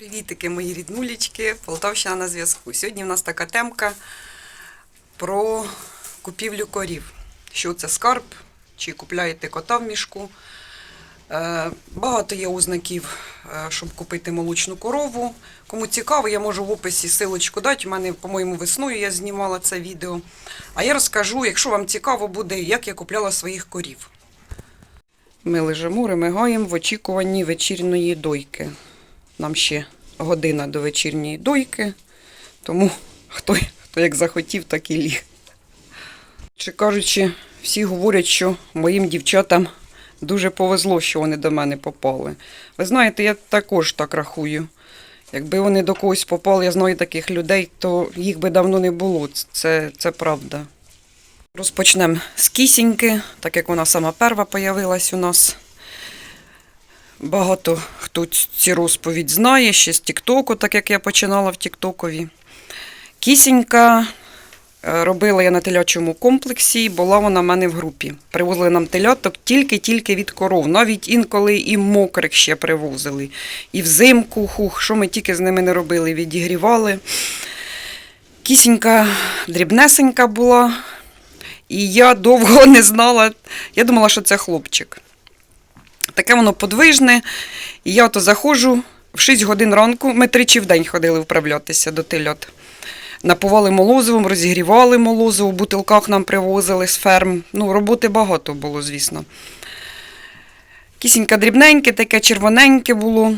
Привітики, мої ріднулічки, Полтавщина на зв'язку. Сьогодні в нас така темка про купівлю корів. Що це скарб, чи купляєте кота в мішку. Е, Багато є ознаків, е, щоб купити молочну корову. Кому цікаво, я можу в описі силочку дати. У мене, по-моєму, весною я знімала це відео. А я розкажу, якщо вам цікаво буде, як я купляла своїх корів. Ми лежимо, ремигаємо в очікуванні вечірньої дойки. Нам ще година до вечірньої дойки, тому хто, хто як захотів, так і ліг. Чи кажучи, всі говорять, що моїм дівчатам дуже повезло, що вони до мене попали. Ви знаєте, я також так рахую. Якби вони до когось попали, я знаю таких людей, то їх би давно не було. Це, це правда. Розпочнемо з кісіньки, так як вона сама перша появилась у нас. Багато хто ці розповідь знає, ще з Тіктоку, так як я починала в Тіктокові. Кісінька е, робила я на телячому комплексі, була вона в мене в групі. Привозили нам теляток тільки-тільки від коров. Навіть інколи і мокрих ще привозили. І взимку, хух, що ми тільки з ними не робили, відігрівали. Кісінька дрібнесенька була, і я довго не знала. Я думала, що це хлопчик. Таке воно подвижне. І я то заходжу в 6 годин ранку. Ми тричі в день ходили вправлятися до телят. Напували молозивом, розігрівали молозиво, в бутилках нам привозили з ферм. Ну, роботи багато було, звісно. Кісінька дрібненьке, таке червоненьке було.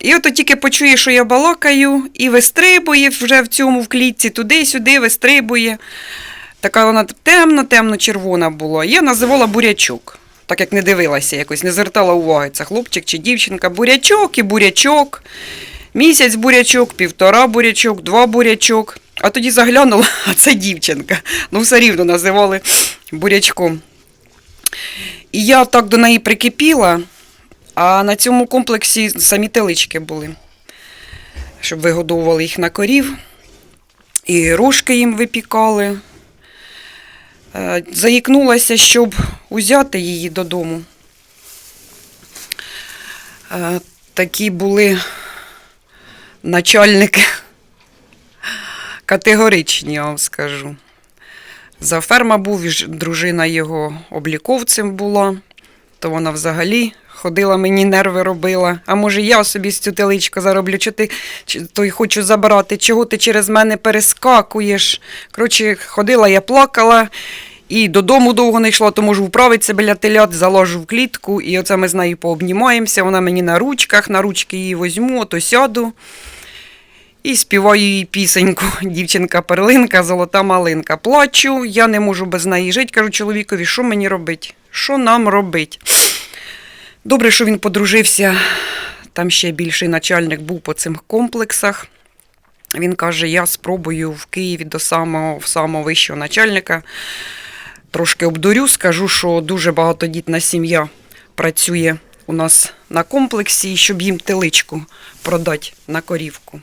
І от тільки почує, що я балакаю, і вистрибує вже в цьому в клітці, туди-сюди вистрибує. Така вона темно-темно-червона була. Я називала бурячок, так як не дивилася якось, не звертала уваги, це хлопчик чи дівчинка. Бурячок і бурячок. Місяць бурячок, півтора бурячок, два бурячок. А тоді заглянула, а це дівчинка. Ну, все рівно називали бурячком. І я так до неї прикипіла, а на цьому комплексі самі телички були, щоб вигодовували їх на корів. І рожки їм випікали. Е, Заїкнулася, щоб узяти її додому. Е, Такі були начальники категоричні, я вам скажу. За ферма був, дружина його обліковцем була, то вона взагалі ходила, мені нерви робила. А може, я собі з цю теличку зароблю, чи ти то й хочу забрати, чого ти через мене перескакуєш. Коротше, ходила, я плакала. І додому довго не йшла, то можу вправитися біля телят, заложу в клітку, і оце ми з нею пообнімаємося. Вона мені на ручках, на ручки її возьму, то сяду. І співаю їй пісеньку. Дівчинка перлинка, золота малинка. Плачу, я не можу без неї жити. Кажу чоловікові, що мені робить? Що нам робить? Добре, що він подружився. Там ще більший начальник був по цим комплексах. Він каже: я спробую в Києві до самого, самого вищого начальника. Трошки обдурю, скажу, що дуже багатодітна сім'я працює у нас на комплексі, щоб їм теличку продати на корівку.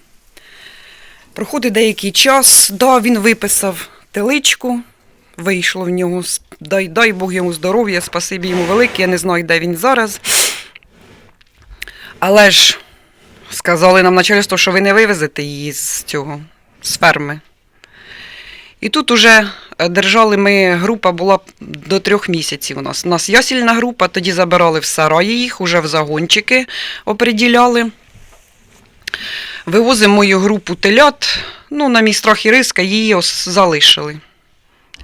Проходить деякий час, да, він виписав теличку, вийшло в нього, дай, дай Бог йому здоров'я, спасибі йому велике, я не знаю, де він зараз. Але ж сказали нам начальство, що ви не вивезете її з цього, з ферми. І тут уже е, держали ми, група була до трьох місяців у нас. У нас ясільна група, тоді забирали в сараї їх, уже в загончики оприділяли. Вивозимо мою групу телят, ну, на мій страх і риска її залишили.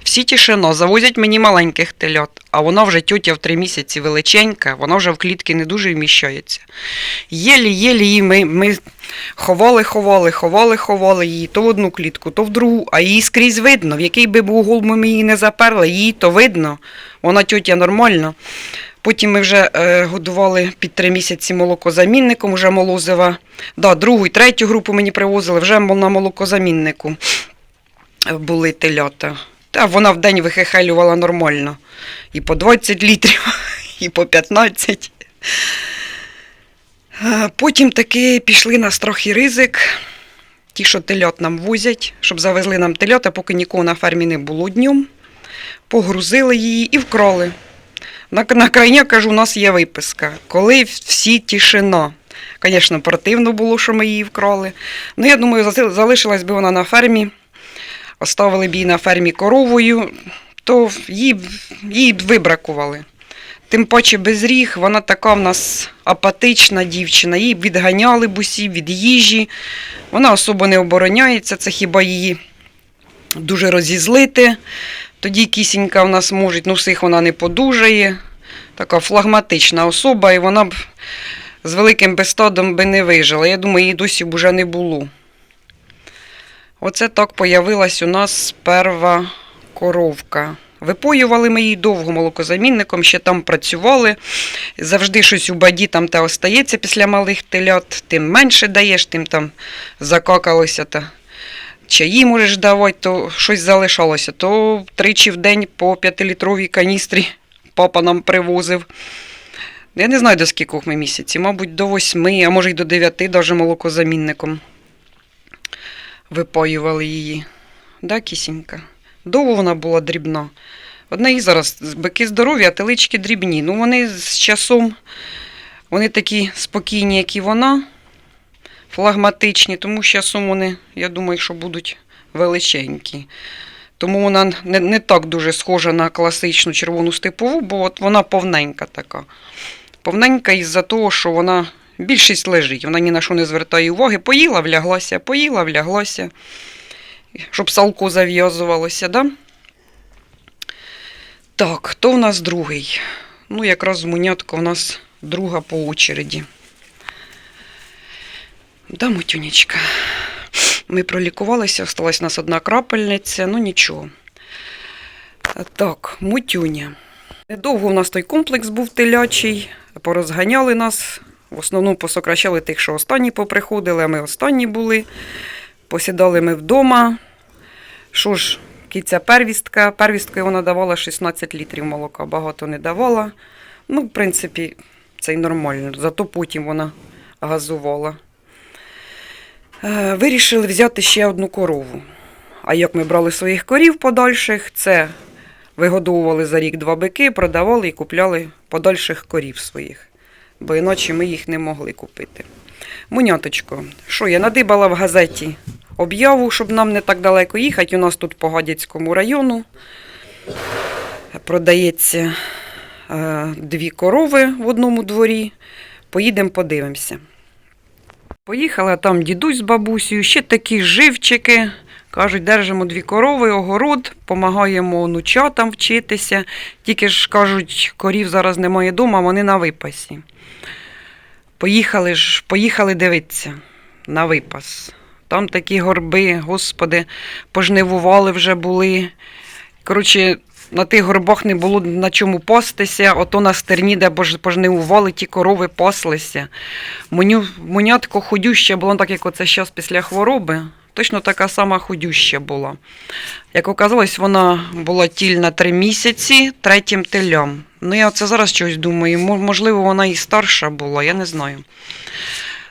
Всі тишина, завозять мені маленьких телят, а вона вже тьотя в три місяці величенька, вона вже в клітки не дуже вміщається. Єлі-єлі її ми, ми ховали, ховали, ховали, ховали її то в одну клітку, то в другу, а її скрізь видно. В який би був угол ми її не заперли, її то видно. Вона тьотя нормальна. Потім ми вже е, годували під три місяці молокозамінником, вже молозива. Да, другу і третю групу мені привозили, вже на молокозаміннику були телята. Та вона в день вихихелювала нормально. І по 20 літрів, і по 15. Е, Потім таки пішли на страх і ризик. Ті, що телят нам возять, щоб завезли нам телята, поки нікого на фермі не було днем. Погрузили її і вкрали. На, на крайня, кажу, у нас є виписка. Коли всі тишина. Звісно, противно було, що ми її вкрали. Ну, я думаю, залишилась би вона на фермі, оставили б її на фермі коровою, то її, її б вибракували. Тим паче без ріг, вона така в нас апатична дівчина, її відганяли б усі від їжі. Вона особо не обороняється, це хіба її дуже розізлити. Тоді кісінька в нас може, ну всіх вона не подужає. Така флагматична особа, і вона б з великим безстадом би не вижила. Я думаю, її досі б уже не було. Оце так появилась у нас перша коровка. Випоювали ми її довго молокозамінником, ще там працювали. Завжди щось у баді там те остається після малих телят. Тим менше даєш, тим там закакалося та чаї можеш давати, то щось залишалося. То тричі в день по п'ятилітровій каністрі папа нам привозив. Я не знаю, до скількох ми місяців, мабуть, до восьми, а може й до дев'яти, навіть молокозамінником випоювали її. Да, кісінька? Довго вона була дрібна. Одне і зараз бики здорові, а телички дрібні. Ну, вони з часом, вони такі спокійні, як і вона, флагматичні, тому з часом вони, я думаю, що будуть величенькі. Тому вона не, не так дуже схожа на класичну червону степову, бо от вона повненька така. Повненька із-за того, що вона більшість лежить, вона ні на що не звертає уваги. Поїла, вляглася, поїла, вляглася. Щоб салко зав'язувалося, да? Так, хто в нас другий? Ну, якраз мунятка у нас друга по очереді. Да, Мутюнечка. Ми пролікувалися, осталась у нас одна крапельниця, ну нічого. Так, мутюня. Недовго у нас той комплекс був телячий, порозганяли нас. В основному посокращали тих, що останні поприходили, а ми останні були. Посідали ми вдома. Що ж, киця первістка. Первісткою вона давала 16 літрів молока, багато не давала. Ну, в принципі, це й нормально. Зато потім вона газувала. Е, Вирішили взяти ще одну корову. А як ми брали своїх корів подальших, це вигодовували за рік два бики, продавали і купляли подальших корів своїх, бо іначе ми їх не могли купити. Муняточко, що я надибала в газеті об'яву, щоб нам не так далеко їхати. У нас тут по Гадяцькому району продається е, дві корови в одному дворі. Поїдемо, подивимося. Поїхали, а там дідусь з бабусею, ще такі живчики. Кажуть, держимо дві корови, огород, допомагаємо онучатам вчитися. Тільки ж кажуть, корів зараз немає вдома, вони на випасі. Поїхали ж, поїхали дивитися на випас. Там такі горби, господи, пожнивували вже були. Коротше, на тих горбах не було на чому пастися, ото на стерні, де пожнивували, ті корови паслися. Моню, монятко худюще було так, як оце зараз після хвороби. Точно така сама худюща була. Як оказалось, вона була тільна три місяці третім телям. Ну, я оце зараз щось думаю. Можливо, вона і старша була, я не знаю.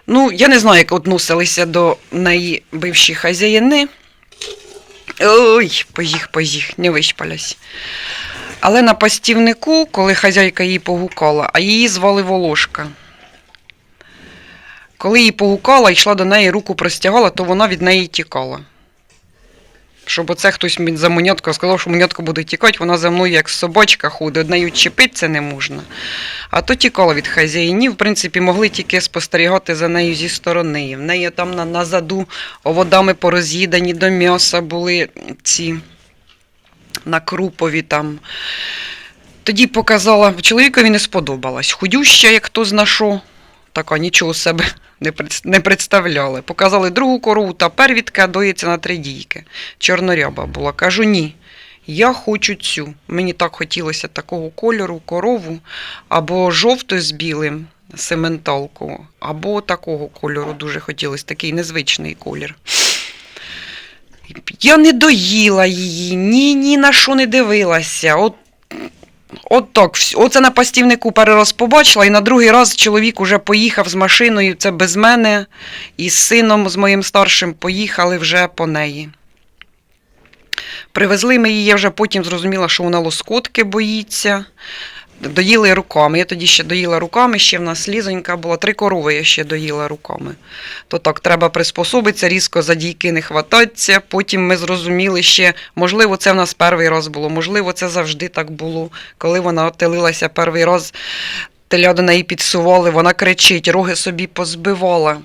Ну, я не знаю, як відносилися до неї бивші хазяїни. Ой, поїх, поїх, не вишпалясь. Але на пастівнику, коли хазяйка її погукала, а її звали Волошка. Коли її погукала, йшла до неї, руку простягала, то вона від неї тікала. Щоб оце хтось за монятку сказав, що монятка буде тікати, вона за мною як собачка ходить, од нею чіпитися не можна. А то тікала від хазяїнів, в принципі, могли тільки спостерігати за нею зі сторони. В неї там на, на заду оводами пороз'їдані до м'яса були ці накрупові там. Тоді показала, чоловікові не сподобалась. Худюща, як хто зна що, така нічого себе не, представляли. Показали другу корову, та первідка доїться на три дійки. Чорноряба була. Кажу, ні. Я хочу цю. Мені так хотілося такого кольору корову, або жовту з білим сементалку, або такого кольору дуже хотілося, такий незвичний колір. Я не доїла її, ні, ні на що не дивилася. От, от так, оце на пастівнику перший раз побачила, і на другий раз чоловік уже поїхав з машиною, це без мене, і з сином, з моїм старшим, поїхали вже по неї. Привезли ми її, я вже потім зрозуміла, що вона лоскотки боїться. Доїли руками. Я тоді ще доїла руками, ще в нас лізонька була, три корови я ще доїла руками. То так, треба приспособитися, різко за дійки не хвататися. Потім ми зрозуміли ще, можливо, це в нас перший раз було, можливо, це завжди так було. Коли вона отелилася перший раз, теля до неї підсували, вона кричить, роги собі позбивала.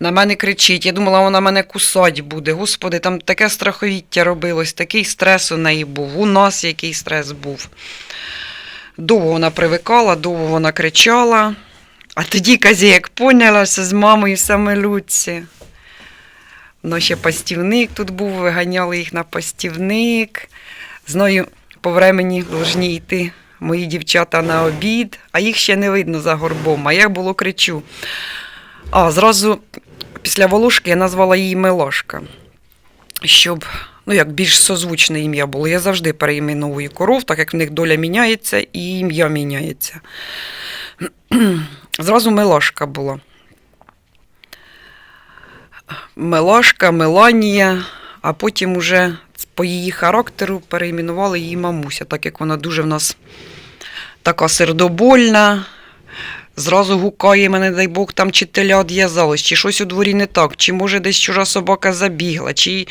На мене кричить. Я думала, вона мене кусать буде. Господи, там таке страховіття робилось, такий стрес у неї був. У нас який стрес був. Довго вона привикала, довго вона кричала. А тоді казі, як поняла, що з мамою саме Люці. Ну, ще пастівник тут був, виганяли їх на пастівник. Знаю, по времені повинні йти мої дівчата на обід, а їх ще не видно за горбом. А я було кричу. А, зразу після Волошки я назвала її Милашка, щоб ну, як більш созвучне ім'я було. Я завжди переіменовую коров, так як в них доля міняється і ім'я міняється. Зразу Милашка була. Милашка, Меланія, а потім уже по її характеру переіменували її мамуся, так як вона дуже в нас така сердобольна. Зразу гукає мене, дай Бог, там чи теля одв'язалось, чи щось у дворі не так, чи може десь чужа собака забігла, чи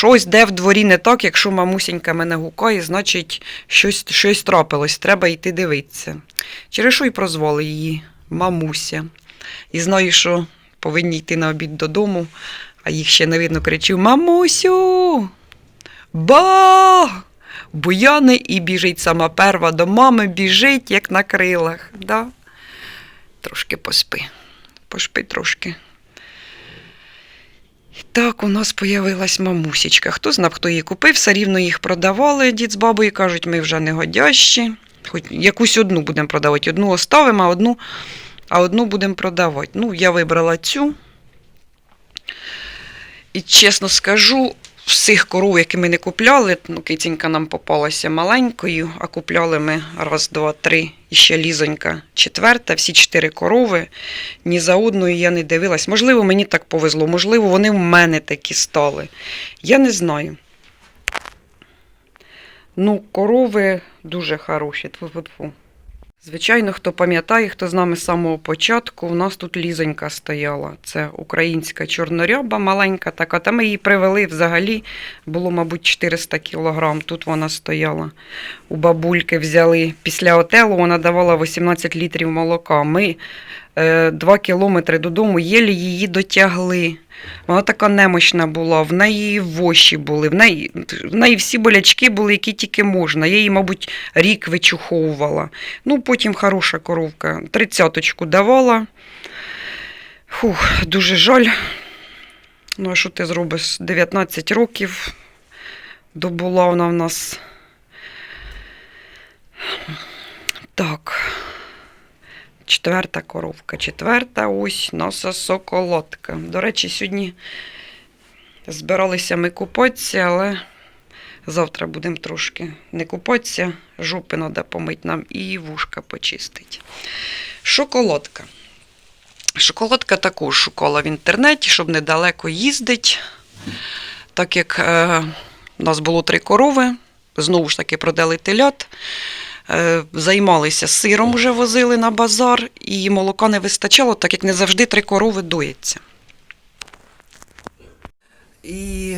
щось де в дворі не так, якщо мамусінька мене гукає, значить щось, щось трапилось, треба йти дивитися. Через що й прозвали її мамуся. І знаю, що повинні йти на обід додому, а їх ще не видно кричу: Мамусю! Ба! Буяни і біжить сама перва до мами, біжить, як на крилах. Да? Трошки поспи. Пошпи трошки. Так у нас появилась мамусічка. Хто знав, хто її купив, все рівно їх продавали. Дід з бабою кажуть, ми вже не годящі. Хоч якусь одну будемо продавати. Одну оставимо, а одну, а одну будемо продавати. Ну, я вибрала цю. І чесно скажу, всіх коров, які ми не купляли, ну, кицінька нам попалася маленькою, а купляли ми раз, два, три, і ще лізонька четверта, всі чотири корови. Ні за одною я не дивилась. Можливо, мені так повезло, можливо, вони в мене такі стали. Я не знаю. Ну, корови дуже хороші. Тьфу-тьфу-тьфу. Звичайно, хто пам'ятає, хто з нами з самого початку, у нас тут лізонька стояла. Це українська чорноряба маленька така. Та ми її привели взагалі, було, мабуть, 400 кілограм. Тут вона стояла. У бабульки взяли після отелу, вона давала 18 літрів молока. Ми 2 кілометри додому єлі її дотягли. Вона така немощна була, в неї воші були, в неї, в неї всі болячки були, які тільки можна. Я її, мабуть, рік вичуховувала. Ну, потім хороша коровка. Тридцяточку давала. Фух, дуже жаль. Ну, а що ти зробиш? 19 років добула вона в нас. Так. Четверта коровка. Четверта ось наша соколотка. До речі, сьогодні збиралися ми купатися, але завтра будемо трошки не купатися. Жопи треба помити нам і вушка почистити. Шоколадка. Шоколадка також шукала в інтернеті, щоб недалеко їздити. Так як е, у нас було три корови, знову ж таки продали телят. Е, Займалися сиром, вже возили на базар, і молока не вистачало, так як не завжди три корови доїться. І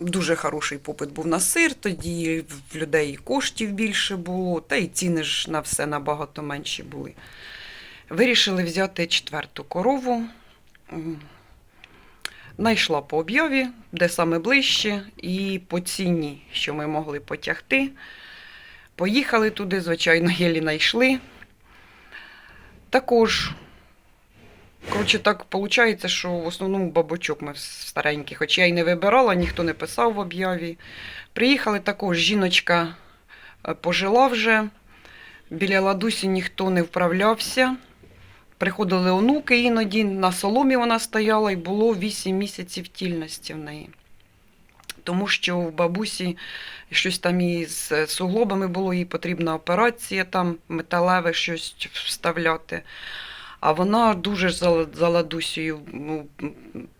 дуже хороший попит був на сир, тоді в людей коштів більше було, та й ціни ж на все набагато менші були. Вирішили взяти четверту корову. Найшла по об'яві, де саме ближче, і по ціні, що ми могли потягти. Поїхали туди, звичайно, єлі знайшли. Також, коротше, так виходить, що в основному бабочок ми старенькі, хоч я й не вибирала, ніхто не писав в об'яві. Приїхали також, жіночка е, пожила вже, біля ладусі ніхто не вправлявся. Приходили онуки іноді, на соломі вона стояла і було 8 місяців тільності в неї. Тому що в бабусі щось там із суглобами було, їй потрібна операція, там металеве щось вставляти. А вона дуже за, за ладусею ну,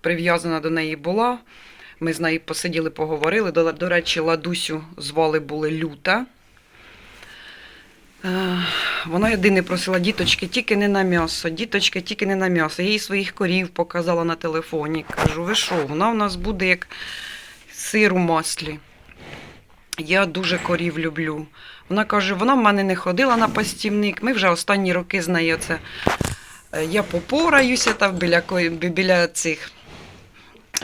прив'язана до неї була. Ми з нею посиділи, поговорили. До, до речі, ладусю звали були Люта. Е, Вона єдине просила діточки, тільки не на м'ясо, діточки, тільки не на м'ясо. Я їй своїх корів показала на телефоні. Кажу, ви що, вона в нас буде як сир у маслі. Я дуже корів люблю. Вона каже, вона в мене не ходила на пастівник. Ми вже останні роки з нею це. е, Я попораюся там біля, біля цих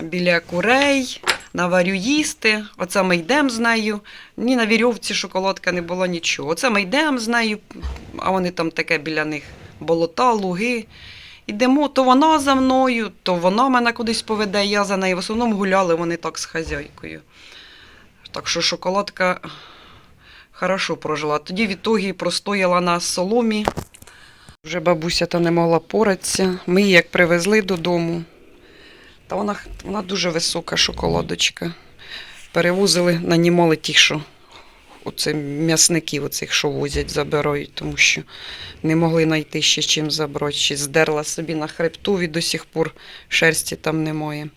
біля курей, наварю їсти. Оце ми йдемо з нею. Ні на вірьовці шоколадка не було нічого. Оце ми йдемо з нею, а вони там таке біля них болота, луги. Йдемо, то вона за мною, то вона мене кудись поведе, я за нею. В основному гуляли вони так з хазяйкою. Так що шоколадка хорошо прожила. Тоді відтоді простояла на соломі. Вже бабуся та не могла поратися. Ми її як привезли додому. Та вона, вона дуже висока шоколадочка. Перевозили, нанімали ті, що оце м'ясників, оцих, що возять, забирають, тому що не могли знайти ще чим забрати. Чи здерла собі на хребту і до сих пор шерсті там немає.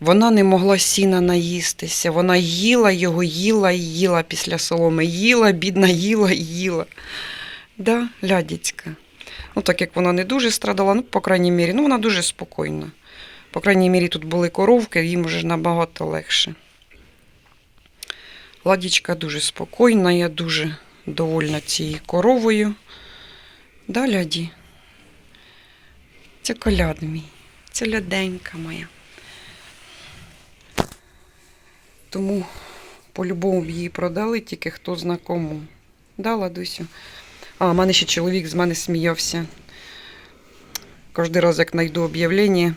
Вона не могла сіна наїстися. Вона їла його, їла і їла після соломи. Їла, бідна, їла і їла. Да, лядіцька. Ну, так як вона не дуже страдала, ну, по крайній мірі, ну, вона дуже спокійна. По крайній мірі, тут були коровки, їм вже набагато легше. Ладічка дуже спокійна, я дуже довольна цією коровою. Да, ляді? Це коляд мій, це ляденька моя. Тому по-любому її продали, тільки хто зна кому. Да, Ладусю? А, в мене ще чоловік з мене сміявся. Кожен раз, як знайду об'явлення,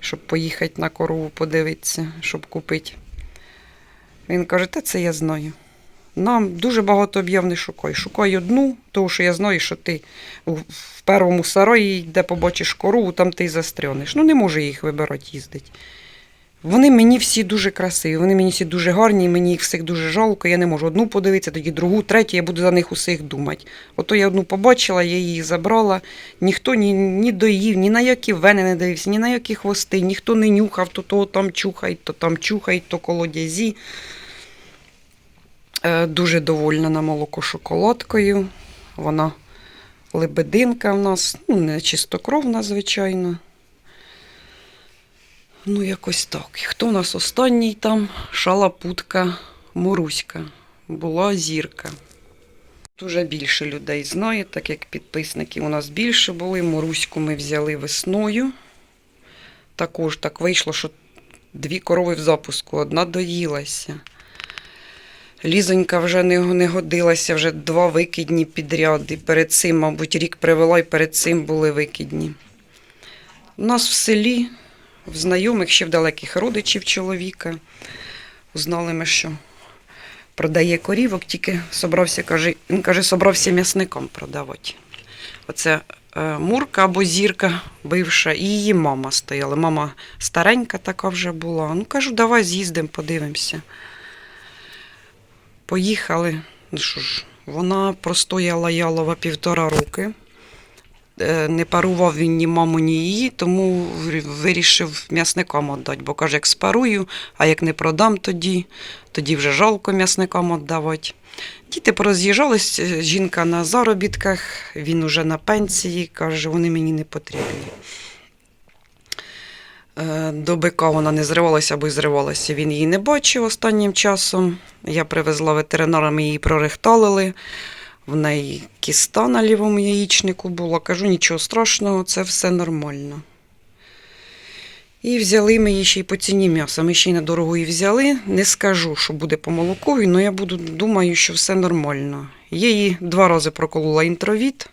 щоб поїхати на корову подивитися, щоб купити. Він каже, та це я знаю. Нам дуже багато об'яв шукай. Шукай одну, тому що я знаю, що ти в першому сараї, де побачиш корову, там ти й застрянеш. Ну, не можу їх вибирати їздити. Вони мені всі дуже красиві, вони мені всі дуже гарні, мені їх всіх дуже жалко. Я не можу одну подивитися, тоді другу, третю, я буду за них усіх думати. Ото я одну побачила, я її забрала. Ніхто ні, ні доїв, ні на які вени не дивився, ні на які хвости, ніхто не нюхав, то того там чухають, то там чухають, то колодязі. Е, Дуже довольна на молоко шоколадкою. Вона лебединка в нас, ну, не чистокровна, звичайно. Ну, якось так. Хто у нас останній там? Шалапутка Моруська. Була зірка. Дуже більше людей знає, так як підписників у нас більше були. Моруську ми взяли весною. Також так вийшло, що дві корови в запуску, одна доїлася. Лізонька вже не, не годилася, вже два викидні підряд. І перед цим, мабуть, рік привела, і перед цим були викидні. У нас в селі, в знайомих, ще в далеких родичів чоловіка. Узнали ми, що продає корівок, тільки собрався, каже, він каже, собрався м'ясникам продавати. Оце е, Мурка або зірка бивша, і її мама стояла. Мама старенька така вже була. Ну, кажу, давай з'їздимо, подивимося. Поїхали. Ну ж, вона простояла ялова півтора роки. Е, Не парував він ні маму, ні її, тому вирішив м'ясникам віддати. Бо каже, як спарую, а як не продам тоді, тоді вже жалко м'ясникам віддавати. Діти пороз'їжджались, е, жінка на заробітках, він уже на пенсії, каже, вони мені не потрібні. Е, До бика вона не зривалася, або й зривалася. Він її не бачив останнім часом. Я привезла ветеринара, ми її прорехталили. В неї кіста на лівому яєчнику була. Кажу, нічого страшного, це все нормально. І взяли ми її ще й по ціні м'яса. Ми ще й недорого її взяли. Не скажу, що буде по молокові, але я буду, думаю, що все нормально. Її два рази проколола інтровіт,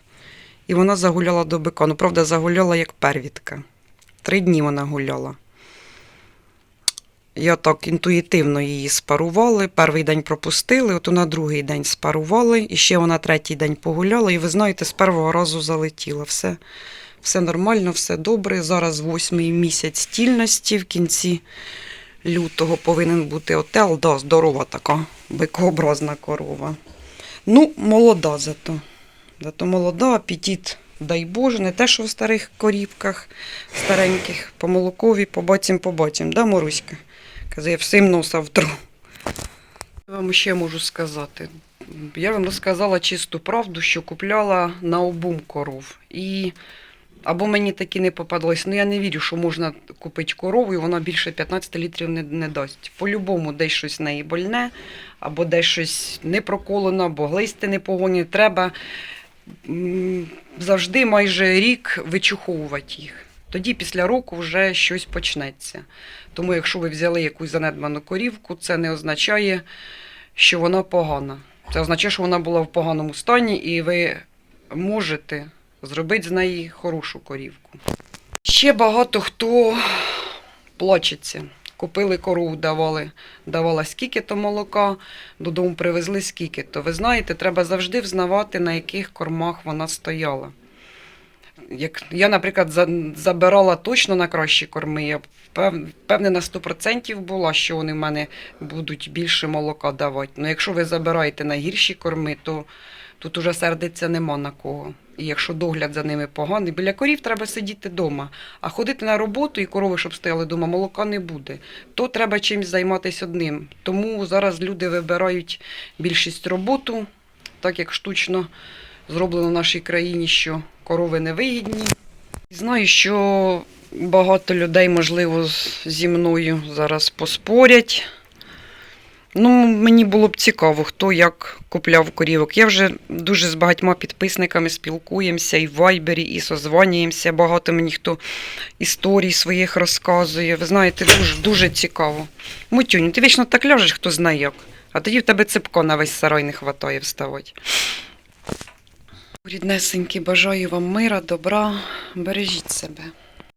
і вона загуляла до бика. Ну, правда, загуляла як первітка. Три дні вона гуляла. Я так інтуїтивно її спарували. Перший день пропустили, от на другий день спарували, і ще вона третій день погуляла. І ви знаєте, з першого разу залетіла. Все, все нормально, все добре. Зараз восьмий місяць стільності. В кінці лютого повинен бути отел. Да, здорова така бикообразна корова. Ну, молода зато. Зато молода, апетит, дай Боже, не те, що в старих корівках, стареньких, по молокові, побачим, побачим. Да, Моруська? Казав, я всім носа втру. Я вам ще можу сказати. Я вам розказала чисту правду, що купляла на обум коров. І або мені таки не попадалось. Ну я не вірю, що можна купити корову, і вона більше 15 літрів не, не дасть. По-любому десь щось в неї больне, або десь щось не проколено, або глисти не погоні. Треба завжди майже рік вичуховувати їх. Тоді після року вже щось почнеться. Тому якщо ви взяли якусь занедбану корівку, це не означає, що вона погана. Це означає, що вона була в поганому стані, і ви можете зробити з неї хорошу корівку. Ще багато хто плачеться. Купили корову, давали, давала скільки-то молока, додому привезли скільки-то. Ви знаєте, треба завжди взнавати, на яких кормах вона стояла. Як я, наприклад, за- забирала точно на кращі корми, я впев- впевнена 100% була, що вони в мене будуть більше молока давати. Ну, якщо ви забираєте на гірші корми, то тут уже сердиться нема на кого. І якщо догляд за ними поганий, біля корів треба сидіти вдома. А ходити на роботу і корови, щоб стояли вдома, молока не буде. То треба чимось займатися одним. Тому зараз люди вибирають більшість роботу, так як штучно зроблено в нашій країні, що корови невигідні. Знаю, що багато людей, можливо, зі мною зараз поспорять. Ну, мені було б цікаво, хто як купляв корівок. Я вже дуже з багатьма підписниками спілкуємося і в Вайбері, і созванюємося. Багато мені хто історій своїх розказує. Ви знаєте, дуже, дуже цікаво. Мутюню, ти вічно так ляжеш, хто знає як. А тоді в тебе ципко на весь сарай не хватає вставати. Ріднесенькі, бажаю вам мира, добра, бережіть себе.